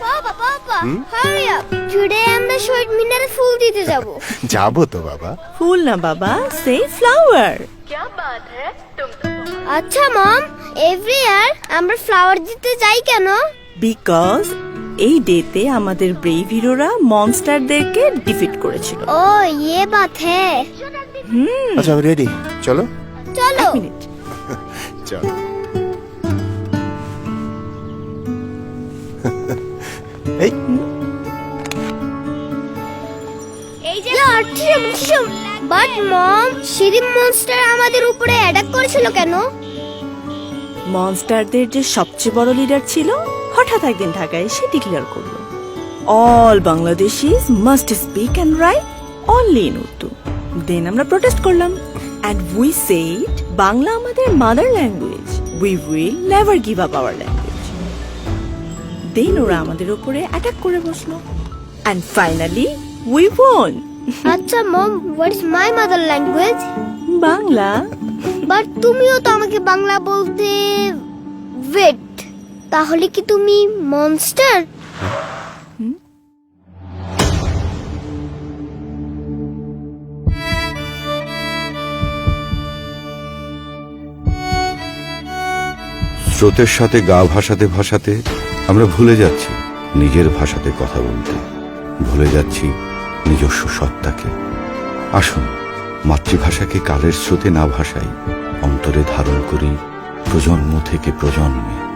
বাবা বাবা hurry up today আমরা শহীদ মিনারে ফুল দিতে যাব। যাব তো বাবা। ফুল না বাবা সে ফ্লাওয়ার আচ্ছা মম এভরি ইয়ার আমরা ফ্লাওয়ার দিতে যাই কেন? বিকজ এই ডেতে আমাদের ব্রেভ হিরোরা মনস্টারদেরকে ডিফিট করেছিল। ও ইয়ে বাত হ্যাঁ আচ্ছা রেডি চলো। চলো। মিনিট। চলো। এই। বাট মম সিরিম মনস্টার আমাদের উপরে অ্যাটাক করেছিল কেন? মনস্টারদের যে সবচেয়ে বড় লিডার ছিল হঠাৎ একদিন ঢাকায় এসে ডিক্লেয়ার করল। All Bangladeshis must speak and write only in Urdu then আমরা প্রোটেস্ট করলাম। অ্যান্ড উই সেইড বাংলা আমাদের mother language we will never give up our language then ওরা আমাদের উপরে অ্যাটাক করে বসল। অ্যান্ড ফাইনালি উই ওন আচ্ছা mom what is my mother language Bangla. But তুমিও তো আমাকে বাংলা বলতে ওয়েট তাহলে কি তুমি মনস্টার স্রোতের সাথে গা ভাসাতে ভাসাতে আমরা ভুলে যাচ্ছি নিজের ভাষাতে কথা বলতে। ভুলে যাচ্ছি নিজস্ব সত্তাকে। আসুন, মাতৃভাষাকে কালের স্রোতে না ভাসাই, অন্তরে ধারণ করি প্রজন্ম থেকে প্রজন্মে।